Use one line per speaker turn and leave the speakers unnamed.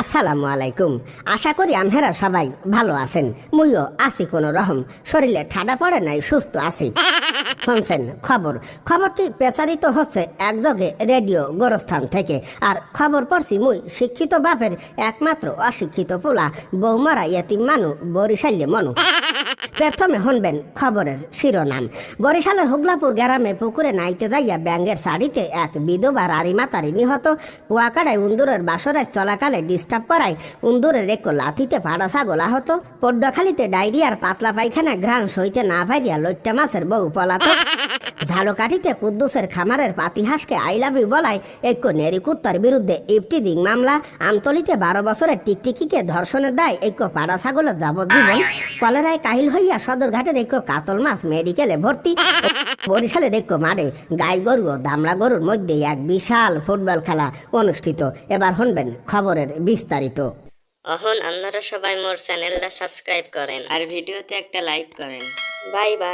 আসসালামু আলাইকুম। আশা করি আমহেরা সবাই ভালো আছেন। মুইও আছি কোনো রহম শরীরে ঠাডা পড়ে নাই, সুস্থ আছি। শুনছেন খবর? খবরটি প্রচারিত হচ্ছে একযোগে রেডিও গোরস্থান থেকে। আর খবর পড়ছি মুই শিক্ষিত বাপের একমাত্র অশিক্ষিত পোলা, বৌমারা ইয়েতিম মানু বরিশাল্যে মনু। প্রথমে হনবেন খবরের শিরোনাম। বরিশালের হুগলাপুর গ্রামে পুকুরে নাইতে যাইয়া ব্যাঙ্গের শাড়িতে এক বিধবা রারিমা তারি নিহত। কুয়াকাড়ায় উন্দুরের বাসরায় চলাকালে ডিস্টার্ব করায় উন্দুরের এক লাথিতে পাড়া ছাগল আহত। পড্ডখালিতে ডায়রিয়ার পাতলা পায়খানা ঘ্রাণ সইতে না ভাইরিয়া লইট্টা মাছের বউ পলাত ঝালকাঠিতে কুদ্দুসের খামারের পাতিহাসকে আই লাভ ইউ বলায় এক নেরি কুত্তার বিরুদ্ধে ইফটিদিং মামলা। আমতলিতে বারো বছরের টিকটিকিকে ধর্ষণের দায় এক পাড়া ছাগলের যাবজ্জীবন। কলেরায় কাহিল হইয়া সদরঘাটের এক কাতল মাছ মেডিকেলে ভর্তি। বরিশালের এক মারে গাই গরু ও দামড়া গরুর মধ্যে এক বিশাল ফুটবল খেলা অনুষ্ঠিত। এবার শুনবেন খবরের বিস্তারিত।
অহন আপনারা সবাই মোর চ্যানেলটা সাবস্ক্রাইব করেন।
আর ভিডিওতে একটা লাইক করেন।
Bye bye.